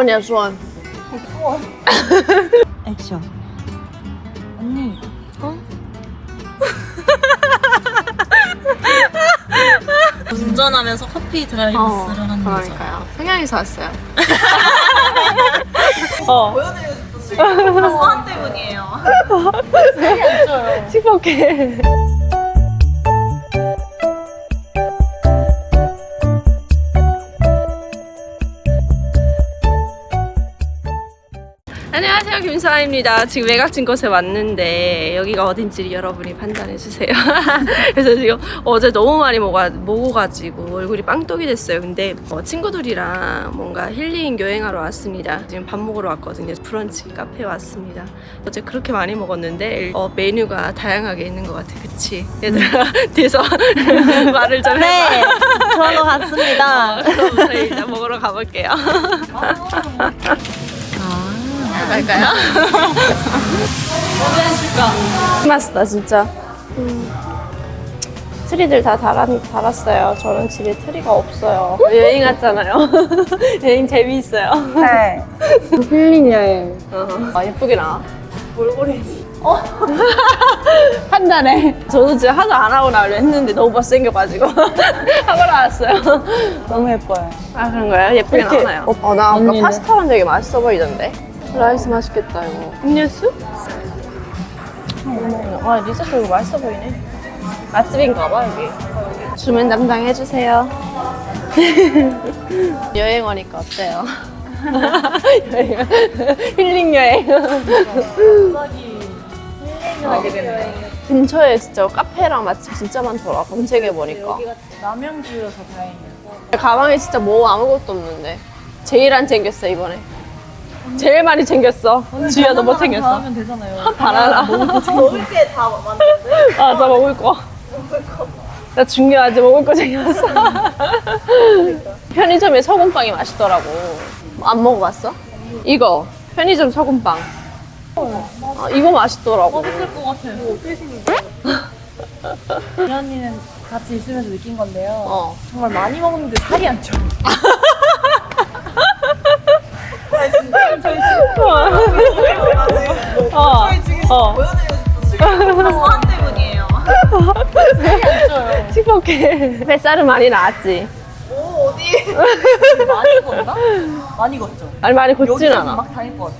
소원이야 소원. 액션. 언니. 어? 운전하면서 커피 드라이브스를 하는 거죠. 그러니까요. 평양에서 왔어요. 어. 보여드리고 싶었어요. 소원 때문이에요. 살이 안 쪄요. 시퍼게. 수아입니다. 지금 외곽진 곳에 왔는데 여기가 어딘지 여러분이 판단해 주세요. 그래서 지금 어제 너무 많이 먹어, 먹어가지고 얼굴이 빵떡이 됐어요. 근데 어, 친구들이랑 뭔가 힐링 여행하러 왔습니다. 지금 밥 먹으러 왔거든요. 브런치 카페 왔습니다. 어제 그렇게 많이 먹었는데 어, 메뉴가 다양하게 있는 것 같아. 그치? 얘들아 뒤에서 말을 좀 해봐. 네, 그런 것 같습니다. 그럼 저희 일단 먹으러 가볼게요. 갈까요? 맛있다 진짜. 음. 트리들 다 달았, 달았어요. 저는 집에 트리가 없어요. 여행 왔잖아요. 여행 재미있어요. 네. 힐링 여행. 아 예쁘게 나와. 몰골이. 어? 판단해. 저도 진짜 하도 안 하고 나오려 했는데 너무 못생겨가지고 하고 나왔어요. 너무 예뻐요. 아 그런 거예요? 예쁘게 이렇게 나오나요? 어, 나 아까 언니는? 파스타랑 되게 맛있어 보이던데. 라이스 맛있겠다 이거. 음료수? 아 리조또 이거 맛있어 보이네. 맛집인가 봐 여기. 주문 담당 해주세요. 여행 오니까 어때요? 여행. 힐링 여행. 하게 되네요. 근처에 진짜 카페랑 맛집 진짜 많더라 검색해 보니까. 남양주여서 다행이에요. 가방에 진짜 뭐 아무것도 없는데 제일 안 챙겼어 이번에 제일 많이 챙겼어 주희야 너뭐 챙겼어? 하면 되잖아요. 바나나 먹을 게다 만드는데? 맞아 먹을 거 나 중요하지 먹을 거 챙겼어 편의점에 소금빵이 맛있더라고 안 먹어봤어? 이거 편의점 소금빵 아, 이거 맛있더라고 맛있을 것 같아요. 이 언니는 같이 있으면서 느낀 건데요. 어. 정말 많이 먹는데 살이 안 쪄 요. 어. 어. 소환 때문이에요. 치포케 뱃살은 많이 나왔지 오 어디? 많이 걷나? 많이 걷죠. 아니 많이 걷진 여기저기 않아 막 다닐 것 같아.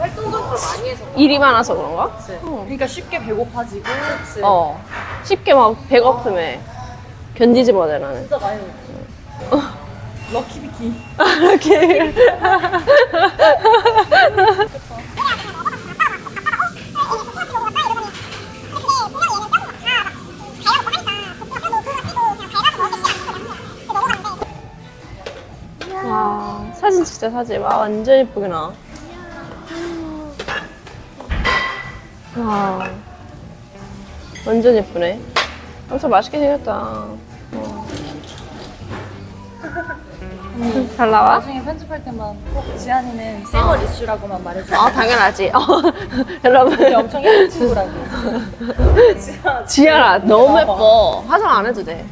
활동적으로 많이 해서. 일이 많아서 그런가? 그러니까 쉽게 배고파지고. 그치. 어 쉽게 막 배고픔에 견디지 못해 나는 진짜 많이. 럭키 비키. 이렇게 와 사진 진짜 사진. 와 완전 예쁘게 나와. 와 완전 예쁘네. 엄청 맛있게 생겼다 잘 나와? 나중에 편집할 때만 꼭 지안이는 쌩얼 이슈라고만 말해줘. 아 당연하지. 어, 여러분. 엄청 예쁜 친구라고. 지아라 너무 예뻐. 화장 안 해도 돼.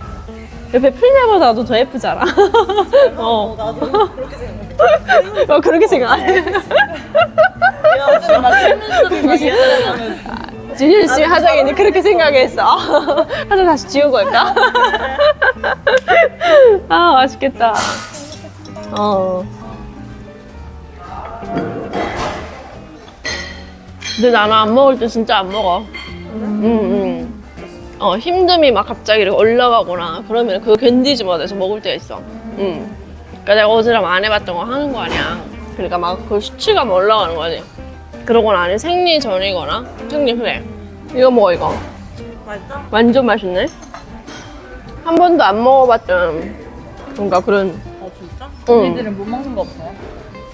옆에 필리보다도 더 예쁘잖아? 어, 나도 그렇게 생각해. 어 그렇게 생각해. 나 칠면서 막 예쁘다면서. 진일 씨 화장이니 그렇게 생각했어. 화장 다시 지우고 할까? 아 맛있겠다 어 근데 나는 안 먹을 때 진짜 안 먹어 음, 음. 어, 힘듦이 막 갑자기 이렇게 올라가거나 그러면 그거 견디지 못해서 먹을 때가 있어. 음. 그러니까 내가 어지럼 안 해봤던 거 하는 거 아니야. 그러니까 막 그 수치가 막 올라가는 거지. 그러거나 아니면 생리 전이거나 생리 후에. 이거 먹어 이거. 맛있다? 완전 맛있네. 한 번도 안 먹어봤던 뭔가 그런 아 진짜? 응. 언니들은 못 먹는 거 없어요?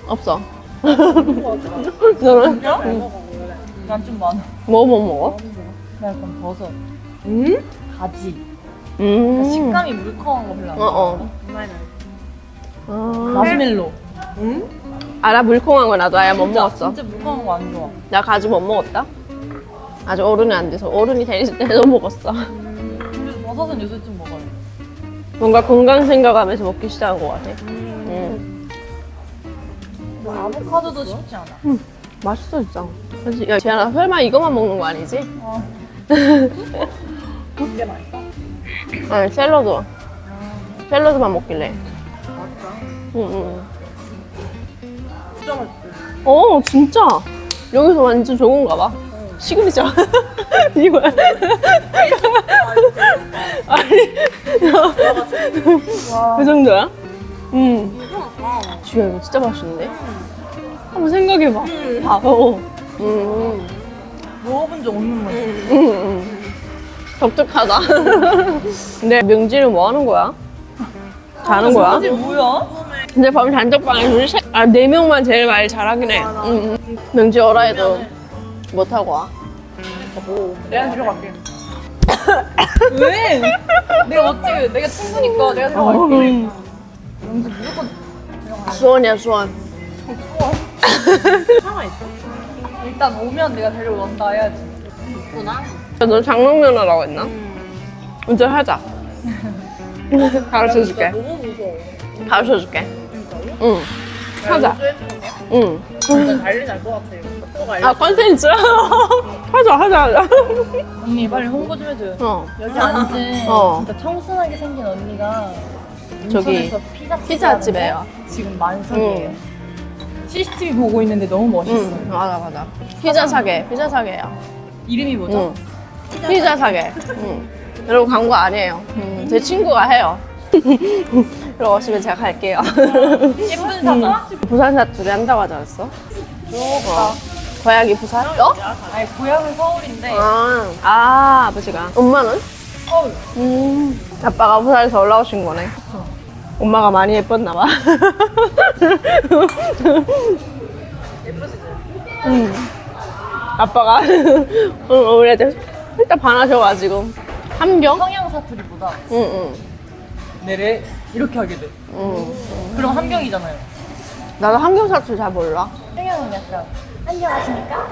없어. 너는 진짜? 난좀 많아. 뭐못 먹어? 나 약간 버섯, 음. 가지. 음. 식감이 물컹한 거 별로 안 어, 어. 좋아해. 아. 마시멜로. 알아 물콩한 거 나도 아예 못 진짜, 먹었어. 진짜 물컹한 거 안 좋아. 나 가지 못 먹었다. 아직 어른이 안 돼서 어른이 되실 때도 먹었어. 근데 버섯은 요새 좀. 뭔가 건강 생각하면서 먹기 시작한 것 같아. 음. 아보카도도 쉽지 않아. 맛있어 진짜. 그래서 야 지안아 설마 이거만 먹는 거 아니지? 어. 이게 맛있어? 아니 샐러드. 샐러드만 먹길래. 맞다. 응응. 진짜 맛있어. 어 진짜 여기서 완전 좋은가 봐. 시그니처. 이거야. 아니 와. 그 정도야? 응. 지야 이거 진짜 맛있는데? 한번 생각해봐. 바보. 음. 먹어본 적 없는 맛. 음, 음. 독특하다. 근데 명지는 뭐 하는 거야? 자는 거야? 이게 뭐야? 근데 밤 단톡방에 우리 세, 아, 네 명만 제일 말 잘하긴 해. 응, 응. 명지 어라 해도 못하고 와. 내가 들어갈게. 왜? 내가 어찌 내가 친구니까 내가 들어갈게. 음. 영지 무조건 수원이야, 수원. 참아 있어. 일단 오면 내가 데려온다 해야지. 있구나. 너 장롱면허라고 했나? 운전하자. 가르쳐 줄게. 너무 무서워. 가르쳐 줄게. 진짜요? 응. 하자. 응. 진짜 난리 날 것 같아. 또 알려. 아, 컨텐츠? 하자, 하자, 하자. 언니 빨리 홍보 좀 해줘요. 어. 여기 앉은 어. 진짜 청순하게 생긴 언니가 저기 인천에서 피자 피자집이에요. 지금 만석이에요. CCTV 보고 있는데 너무 멋있어. 요 응, 맞아, 맞아. 피자 사게, 피자 사게야. 이름이 뭐죠? 응. 피자 사게. 응. 여러분 광고 아니에요. 음, 제 친구가 해요. 오시면 제가 갈게요. 예쁜 사자? 부산 사투리 한다고 하지 않았어? 좋다. 고향이 부산? 어? 아니 고향은 서울인데 아, 아, 아버지가. 엄마는? 서울. 음, 아빠가 부산에서 올라오신 거네. 엄마가 많이 예뻤나 봐. 음. 아빠가 우리한테 일단 반하셔가지고 함경? 성향 사투리보다 응응. 내래 이렇게 하게 돼. 응. 그럼 함경이잖아요. 나도 사투리 잘 몰라. 성향은 약간 안녕하십니까?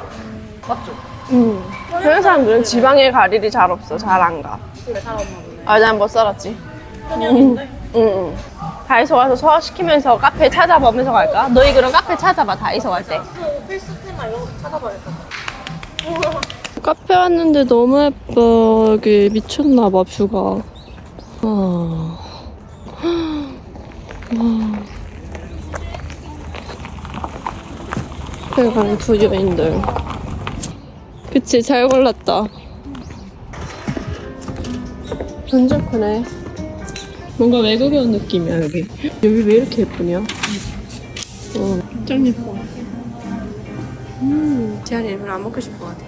맞죠? 응. 그런 사람들은 지방에 갈 일이 잘 없어. 잘 안 가. 그래 살았나 보네. 아, 난 못 살았지. 응, 응. 다이소 가서 소화시키면서 카페 찾아보면서 갈까? 너희 그럼 카페 찾아봐, 다이소 갈 때. 필수템 이런 거 찾아봐야겠다. 카페 왔는데 너무 예뻐. 여기 미쳤나봐, 뷰가. 아. 카페 가는 두 여인들. 그치, 잘 골랐다. 완전 크네. 뭔가 외국에 온 느낌이야, 여기. 여기 왜 이렇게 예쁘냐? 어, 짱 예뻐. 음, 제한이 일본 안 먹고 싶은 것 같아.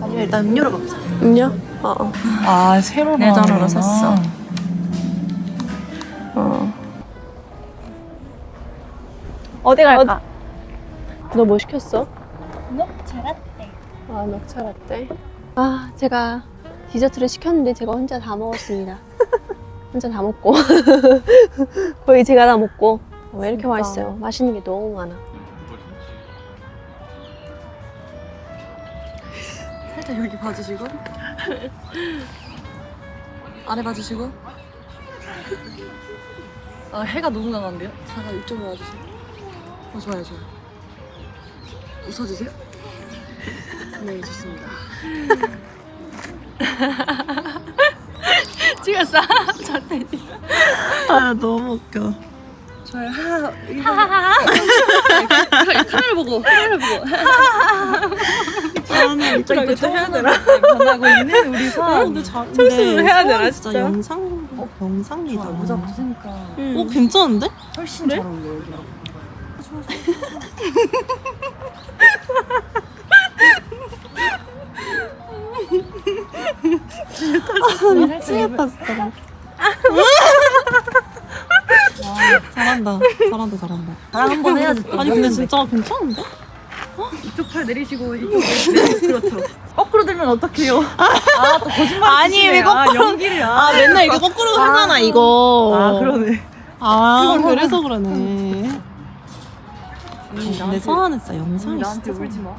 아니면 일단 음료를 먹자. 음료? 어, 어. 아 새로 내 돈으로 샀어. 어. 어디 갈까? 너 뭐 시켰어? 녹차 라떼. 아, 녹차 라떼. 아, 제가 디저트를 시켰는데 제가 혼자 다 먹었습니다. 혼자 다 먹고. 거의 제가 다 먹고. 왜 이렇게 진짜. 맛있어요? 맛있는 게 너무 많아. 살짝 여기 봐주시고 아래 봐주시고 아 해가 너무 강한데요? 잠깐 이쪽으로 와주세요 어 좋아요 좋아요 웃어주세요 네 좋습니다 찍었어? 저한테. 아 너무 웃겨 좋아요 하하 카메라 보고 카메라 보고 일단 이거 해야 되나? 변하고 있는 우리 사 근데 잘 철수는 해야 되나, 진짜? 영상 어, 영상이다. 모자 벗으니까 어 괜찮은데? 훨씬 잘 어울려 여기 미치겠다 진짜. 잘한다, 잘한다, 잘한다. 나랑 한번 해야지 또. 아니 근데 진짜 괜찮은데? 이쪽 팔 내리시고 이쪽 네, 그렇죠. 거꾸로 들면 어떡해요? 아 또 거짓말 아니, 왜 거꾸로- 연기를 아 맨날 이거 거꾸로 하잖아 이거. 아 그러네. 아 그래서 그러네. 음, 근데 서하는 진짜 영상이 나한테 진짜. 울지 마.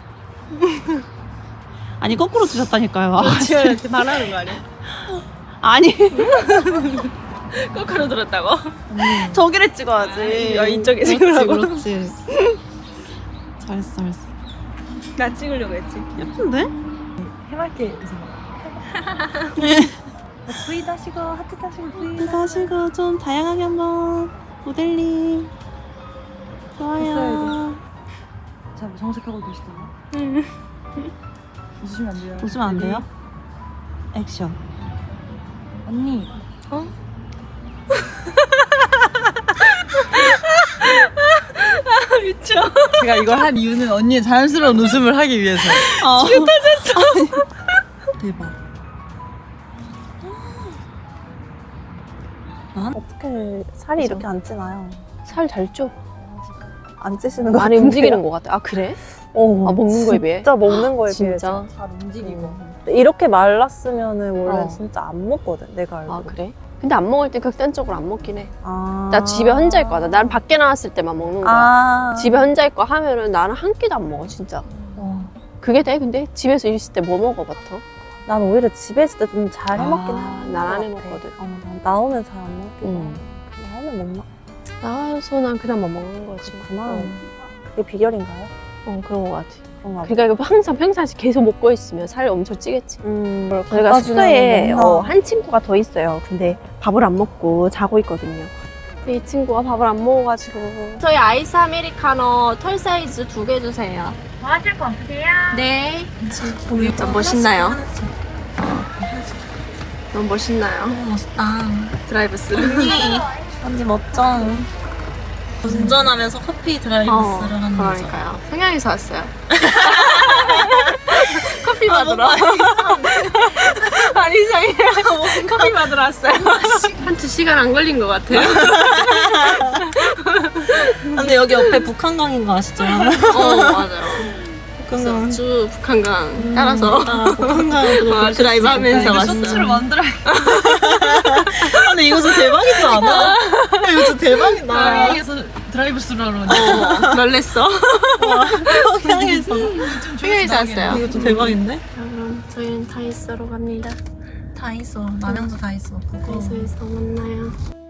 아니 거꾸로 주셨다니까요. 아, 지한테 말하는 거 아니야? 아니 거꾸로 들었다고? 저기를 찍어야지. 아, 이쪽에 그렇지, 찍으라고? 그렇지. 잘했어, 잘했어. 나 찍으려고 했지. 예쁜데? 해맑게 웃어. V 다시고 하트 다시고 V 다시고 좀 다양하게 한번 모델링. 좋아요. 자 정색하고 계시다가 응. 웃으시면 안 돼요. 웃으면 안 돼요? 액션. 언니 어? 미쳐. 제가 이걸 한 이유는 언니의 자연스러운 웃음을 하기 위해서. 어. 지금 터졌어. 대박. 어떻게 살이 이렇게 안 찌나요? 살 잘 쪄. 안 찌시는 거 많이 같은데요? 움직이는 것 같아. 아 그래? 어, 아, 먹는 거에 비해? 진짜 먹는 거에 비해서 진짜? 잘 움직이고. 이렇게 말랐으면은 원래 어. 진짜 안 먹거든 내가 알고 아 그래? 근데 안 먹을 때 극단적으로 안 먹긴 해. 아. 나 집에 혼자일 거야. 나는 밖에 나왔을 때만 먹는 거야. 아 집에 혼자일 거 하면은 나는 한 끼도 안 먹어 진짜. 어. 그게 돼? 근데 집에서 있을 때 뭐 먹어 보통? 난 오히려 집에 있을 때 좀 잘 해먹긴 아, 난안 것 해먹거든. 어, 난 나오면 잘 안 먹긴 음. 해 그냥 하면 먹나? 나와서 난 그냥 뭐 먹는 거지. 그만 어, 그게 비결인가요? 어 그런 거 같아. 그런가 봐 그러니까 이거 항상 평상시 계속 먹고 있으면 살 엄청 찌겠지. 음, 저희가 갖다 숙소에 어? 한 친구가 더 있어요. 근데 밥을 안 먹고 자고 있거든요. 근데 이 친구가 밥을 안 먹어가지고 저희 아이스 아메리카노 털 사이즈 두 개 주세요. 뭐 하실 거 없으세요? 네. 좀 멋있나요? 너무 멋있나요? 멋있다. 드라이브 스루. 언니 멋져. 운전하면서 커피 드라이브스를 어, 하는 거죠. 그러니까요. 평양에서 왔어요. 커피 아, 받으러. 아니 이상해. 커피 받으러 왔어요. 한 두 시간 안 걸린 것 같아요. 근데 여기 옆에 북한강인 거 아시죠? 어 맞아요. 그래서 북한강. 쭉 북한강 따라서 아, 북한강으로 아, 드라이브 하면서 왔어. 셔츠를 만들어. 아, 근데 이거 진짜 대박이지 않아? 이거 진짜 대박이다. 평양에서 드라이브 스루 하러 왔는데. 어, 놀랬어. 평양에서. 평양에서 왔어요. 이거 좀 대박인데? 그럼 저희는 다이소로 갑니다. 다 있어. 남양주 다 있어. 그거. 다이소에서 만나요.